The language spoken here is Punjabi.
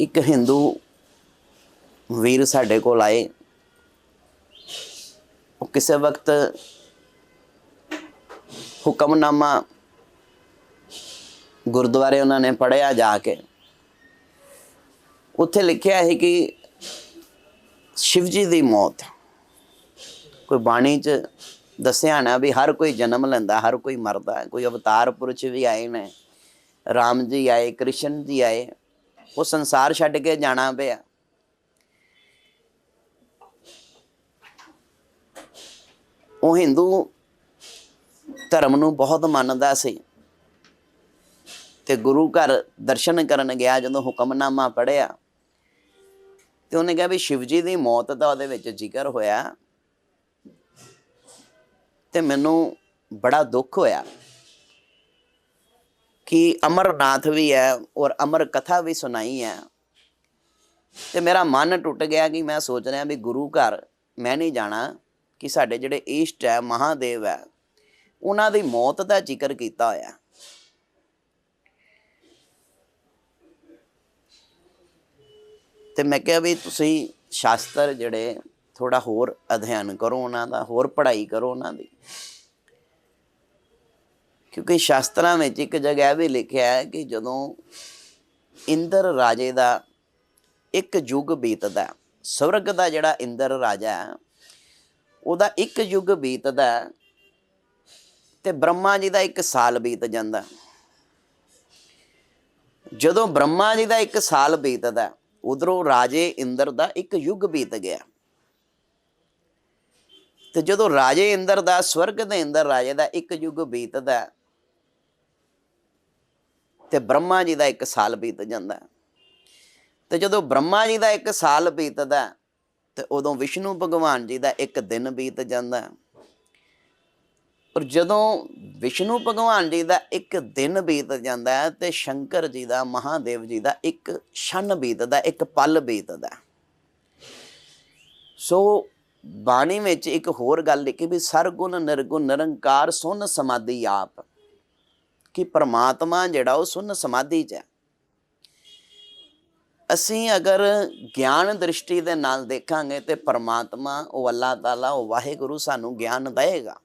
ਇੱਕ ਹਿੰਦੂ ਵੀਰ ਸਾਡੇ ਕੋਲ ਆਏ। ਉਹ ਕਿਸੇ ਵਕਤ ਹੁਕਮਨਾਮਾ ਗੁਰਦੁਆਰੇ ਉਹਨਾਂ ਨੇ ਪੜਿਆ ਜਾ ਕੇ। ਉੱਥੇ ਲਿਖਿਆ ਹੈ ਕਿ ਸ਼ਿਵ ਜੀ ਦੀ ਮੌਤ। ਕੋਈ ਬਾਣੀ ਚ ਦੱਸਿਆ ਨਾ ਵੀ ਹਰ ਕੋਈ ਜਨਮ ਲੈਂਦਾ, ਹਰ ਕੋਈ ਮਰਦਾ, ਕੋਈ ਅਵਤਾਰ ਪੁਰਸ਼ ਵੀ ਆਏ ਨੇ। ਰਾਮ ਜੀ ਆਏ, ਕ੍ਰਿਸ਼ਨ ਜੀ ਆਏ। ਉਹ ਸੰਸਾਰ ਛੱਡ ਕੇ ਜਾਣਾ ਪਿਆ। ਉਹ ਹਿੰਦੂ ਧਰਮ ਨੂੰ ਬਹੁਤ ਮੰਨਦਾ ਸੀ। ਤੇ ਗੁਰੂ ਘਰ ਦਰਸ਼ਨ ਕਰਨ ਗਿਆ ਜਦੋਂ ਹੁਕਮਨਾਮਾ ਪੜਿਆ ਤੇ ਉਹਨੇ ਕਿਹਾ ਵੀ ਸ਼ਿਵਜੀ ਦੀ ਮੌਤ ਦਾ ਉਹਦੇ ਵਿੱਚ ਜ਼ਿਕਰ ਹੋਇਆ। ਤੇ ਮੈਨੂੰ ਬੜਾ ਦੁੱਖ ਹੋਇਆ। ਕਿ ਅਮਰਨਾਥ ਵੀ ਹੈ ਔਰ ਅਮਰ ਕਥਾ ਵੀ ਸੁਣਾਈ ਹੈ। ਤੇ ਮੇਰਾ ਮਨ ਟੁੱਟ ਗਿਆ ਕਿ ਮੈਂ ਸੋਚ ਰਿਹਾ ਵੀ ਗੁਰੂ ਘਰ ਮੈਂ ਨਹੀਂ ਜਾਣਾ, ਕਿ ਸਾਡੇ ਜਿਹੜੇ ਇਸ਼ਟ ਹੈ, ਮਹਾਦੇਵ ਹੈ, ਉਹਨਾਂ ਦੀ ਮੌਤ ਦਾ ਜ਼ਿਕਰ ਕੀਤਾ ਹੋਇਆ। ਤੇ ਮੈਂ ਕਿਹਾ ਵੀ ਤੁਸੀਂ ਸ਼ਾਸਤਰ ਜਿਹੜੇ ਥੋੜਾ ਹੋਰ ਅਧਿਐਨ ਕਰੋ ਉਹਨਾਂ ਦਾ, ਹੋਰ ਪੜ੍ਹਾਈ ਕਰੋ ਉਹਨਾਂ ਦੀ। ਕਿਉਂਕਿ ਸ਼ਾਸਤਰਾਂ ਵਿੱਚ ਇੱਕ ਜਗ੍ਹਾ ਇਹ ਵੀ ਲਿਖਿਆ ਹੈ ਕਿ ਜਦੋਂ ਇੰਦਰ ਰਾਜੇ ਦਾ ਇੱਕ ਯੁੱਗ ਬੀਤਦਾ ਸਵਰਗ ਦਾ ਜਿਹੜਾ ਇੰਦਰ ਰਾਜਾ ਹੈ, ਉਹਦਾ ਇੱਕ ਯੁੱਗ ਬੀਤਦਾ ਹੈ ਤੇ ਬ੍ਰਹਮਾ ਜੀ ਦਾ ਇੱਕ ਸਾਲ ਬੀਤ ਜਾਂਦਾ ਜਦੋਂ ਬ੍ਰਹਮਾ ਜੀ ਦਾ ਇੱਕ ਸਾਲ ਬੀਤਦਾ ਉਧਰੋਂ ਰਾਜੇ ਇੰਦਰ ਦਾ ਇੱਕ ਯੁੱਗ ਬੀਤ ਗਿਆ ਤੇ ਜਦੋਂ ਰਾਜੇ ਇੰਦਰ ਦਾ, ਸਵਰਗ ਦੇ ਇੰਦਰ ਰਾਜੇ ਦਾ ਇੱਕ ਯੁੱਗ ਬੀਤਦਾ ਤੇ ਬ੍ਰਹਮਾ ਜੀ ਦਾ ਇੱਕ ਸਾਲ ਬੀਤ ਜਾਂਦਾ ਹੈ। ਤੇ ਜਦੋਂ ਬ੍ਰਹਮਾ ਜੀ ਦਾ ਇੱਕ ਸਾਲ ਬੀਤਦਾ ਹੈ, ਤੇ ਉਦੋਂ ਵਿਸ਼ਨੂੰ ਭਗਵਾਨ ਜੀ ਦਾ ਇੱਕ ਦਿਨ ਬੀਤ ਜਾਂਦਾ ਔਰ ਜਦੋਂ ਵਿਸ਼ਨੂੰ ਭਗਵਾਨ ਜੀ ਦਾ ਇੱਕ ਦਿਨ ਬੀਤ ਜਾਂਦਾ ਹੈ ਤੇ ਸ਼ੰਕਰ ਜੀ ਦਾ ਮਹਾਦੇਵ ਜੀ ਦਾ ਇੱਕ ਛਣ ਬੀਤਦਾ ਇੱਕ ਪਲ ਬੀਤਦਾ ਸੋ ਬਾਣੀ ਵਿੱਚ ਇੱਕ ਹੋਰ ਗੱਲ ਲਿਖੀ ਵੀ ਸਰਗੁਣ ਨਿਰਗੁਣ ਨਿਰੰਕਾਰ ਸੁਨ ਸਮਾਧੀ ਆਪ। ਕਿ ਪਰਮਾਤਮਾ ਜਿਹੜਾ ਉਹ ਸੁਨ ਸਮਾਧੀ 'ਚ ਹੈ। ਅਸੀਂ ਅਗਰ ਗਿਆਨ ਦ੍ਰਿਸ਼ਟੀ ਦੇ ਨਾਲ ਦੇਖਾਂਗੇ ਤੇ ਪਰਮਾਤਮਾ ਉਹ ਅੱਲਾਹ ਤਾਲਾ, ਉਹ ਵਾਹਿਗੁਰੂ ਸਾਨੂੰ ਗਿਆਨ ਦੇਵੇਗਾ।